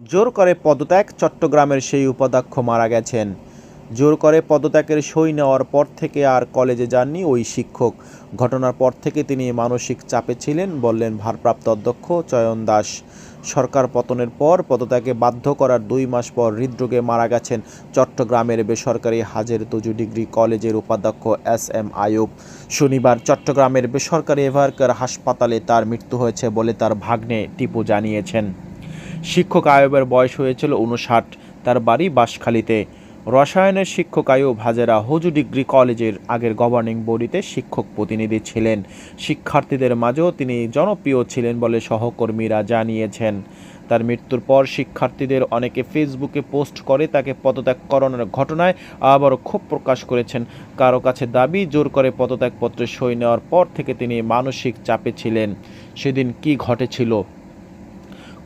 জোর করে পদত্যাগ, চট্টগ্রামের সেই উপাধ্যক্ষ মারা গেছেন। জোর করে পদত্যাগের সই নেওয়ার পর থেকে আর কলেজে যাননি ওই শিক্ষক। ঘটনার পর থেকে তিনি মানসিক চাপে ছিলেন, বললেন ভারপ্রাপ্ত অধ্যক্ষ চয়ন দাস। সরকার পতনের পর পদত্যাগে বাধ্য করার দুই মাস পর হৃদরোগে মারা গেছেন চট্টগ্রামের বেসরকারি হাজের তুজু ডিগ্রি কলেজের উপাধ্যক্ষ এস এম আয়ুব শনিবার চট্টগ্রামের বেসরকারি এভারকার হাসপাতালে তার মৃত্যু হয়েছে বলে তার ভাগ্নে টিপু জানিয়েছেন। শিক্ষক আয়বের বয়স হয়েছিল উনষাট তার বাড়ি বাঁশখালীতে। রসায়নের শিক্ষক আয়ুব হাজেরা হজু ডিগ্রি কলেজের আগের গভর্নিং বডিতে শিক্ষক প্রতিনিধি ছিলেন। শিক্ষার্থীদের মাঝেও তিনি জনপ্রিয় ছিলেন বলে সহকর্মীরা জানিয়েছেন। তার মৃত্যুর পর শিক্ষার্থীদের অনেকে ফেসবুকে পোস্ট করে তাকে পদত্যাগ করানোর ঘটনায় আবারও ক্ষোভ প্রকাশ করেছেন। কারও কাছে দাবি, জোর করে পদত্যাগপত্রে সই নেওয়ার পর থেকে তিনি মানসিক চাপে ছিলেন। সেদিন কি ঘটেছিল?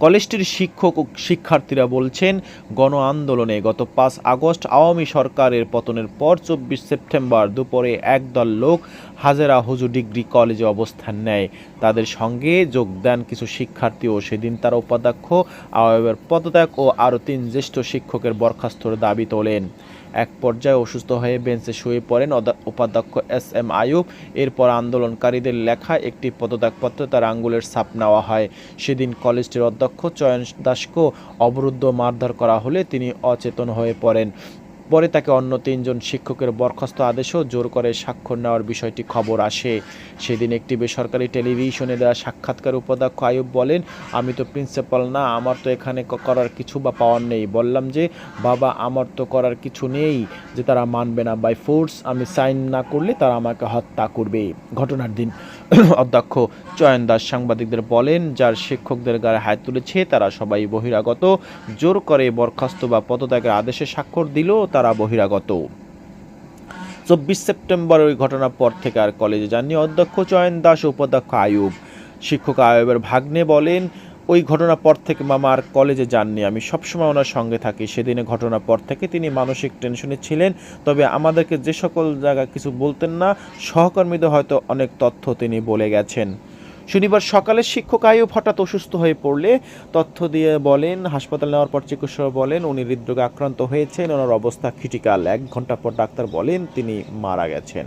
কলেজটির শিক্ষক ও শিক্ষার্থীরা বলছেন গণ আন্দোলনে গত পাঁচ আগস্ট আওয়ামী সরকারের পতনের পর চব্বিশ সেপ্টেম্বর দুপুরে একদল লোক হাজেরা হুজু ডিগ্রি কলেজে অবস্থান নেয়। তাদের সঙ্গে যোগ দেন কিছু শিক্ষার্থীও। সেদিন তারা উপাধ্যক্ষ আওয়ামের পদত্যাগ ও আরও তিন জ্যেষ্ঠ শিক্ষকের বরখাস্তর দাবি তোলেন। এক পর্যায়ে অসুস্থ হয়ে বেঞ্চে শুয়ে পড়েন উপাধ্যক্ষ এস এম আয়ুব। এরপর আন্দোলনকারীদের লেখা একটি পদত্যাগপত্র তার আঙ্গুলের ছাপ নেওয়া হয়। সেদিন কলেজটির অধ্যক্ষ চয়ন দাসকেও অবরুদ্ধ মারধর করা হলে তিনি অচেতন হয়ে পড়েন। পরে তাকে অন্য তিনজন শিক্ষকের বরখাস্ত আদেশও জোর করে স্বাক্ষর নেওয়ার বিষয়টি খবর আসে। সেদিন একটি বেসরকারি টেলিভিশনে দেওয়া সাক্ষাৎকার উপাধ্যক্ষ আয়ুব বলেন, আমি তো প্রিন্সিপাল না, আমার তো এখানে করার কিছু বা পাওয়ার নেই। বললাম যে, বাবা, আমার তো করার কিছু নেই, যে তারা মানবে না বাই ফোর্স আমি সাইন না করলে তারা আমাকে হত্যা করবে। ঘটনার দিন অধ্যক্ষ চয়ন দাস সাংবাদিকদের বলেন, যার শিক্ষকদের গায়ে হাত তুলেছে, তারা সবাই বহিরাগত। জোর করে বরখাস্ত বা পদত্যাগের আদেশে স্বাক্ষর দিলেও তারা বহিরাগত। চব্বিশ সেপ্টেম্বর ওই ঘটনার পর থেকে আর কলেজে যাননি। অধ্যক্ষ চয়ন দাস, উপাধ্যক্ষ আয়ুব। শিক্ষক আয়ুবের ভাগ্নে বলেন, ওই ঘটনার পর থেকে মামা আর কলেজে যাননি। আমি সবসময় ওনার সঙ্গে থাকি। সেদিনে ঘটনার পর থেকে তিনি মানসিক টেনশনে ছিলেন। তবে আমাদেরকে যে সকল জায়গা কিছু বলতেন না, সহকর্মীদের হয়তো অনেক তথ্য তিনি বলে গেছেন। শনিবার সকালে শিক্ষক আয়ুব হঠাৎ অসুস্থ হয়ে পড়লে তথ্য দিয়ে বলেন, হাসপাতাল নেওয়ার পর চিকিৎসক বলেন, উনি হৃদরোগে আক্রান্ত হয়েছেন, ওনার অবস্থা ক্রিটিক্যাল। এক ঘণ্টা পর ডাক্তার বলেন, তিনি মারা গেছেন।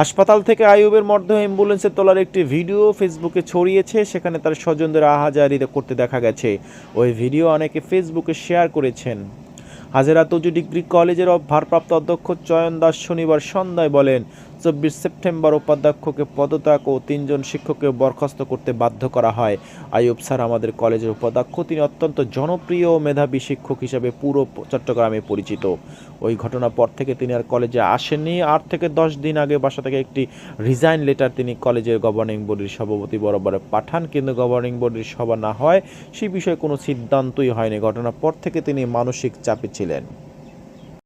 হাসপাতাল থেকে আয়ুবের মধ্যে অ্যাম্বুলেন্সে তোলার একটি ভিডিও ফেসবুকে ছড়িয়েছে, সেখানে তার স্বজনদের আহাজারি করতে দেখা গেছে। ওই ভিডিও অনেকে ফেসবুকে শেয়ার করেছেন। হাজেরা তজু ডিগ্রি কলেজের ভারপ্রাপ্ত অধ্যক্ষ চয়ন দাস শনিবার সন্ধ্যায় বলেন চব্বিশ সেপ্টেম্বর উপাধ্যক্ষকে পদত্যাগ ও তিনজন শিক্ষককে বরখাস্ত করতে বাধ্য করা হয়। আইয়ুব স্যার আমাদের কলেজের উপাধ্যক্ষ। তিনি অত্যন্ত জনপ্রিয় ও মেধাবী শিক্ষক হিসেবে পুরো চট্টগ্রামে পরিচিত। ওই ঘটনার পর থেকে তিনি আর কলেজে আসেননি। আট থেকে দশ দিন আগে বাসা থেকে একটি রিজাইন লেটার তিনি কলেজের গভর্নিং বডির সভাপতি বরাবরে পাঠান। কিন্তু গভর্নিং বডির সভা না হয়, সে বিষয়ে কোনো সিদ্ধান্তই হয়নি। ঘটনার পর থেকে তিনি মানসিক চাপে ছিলেন।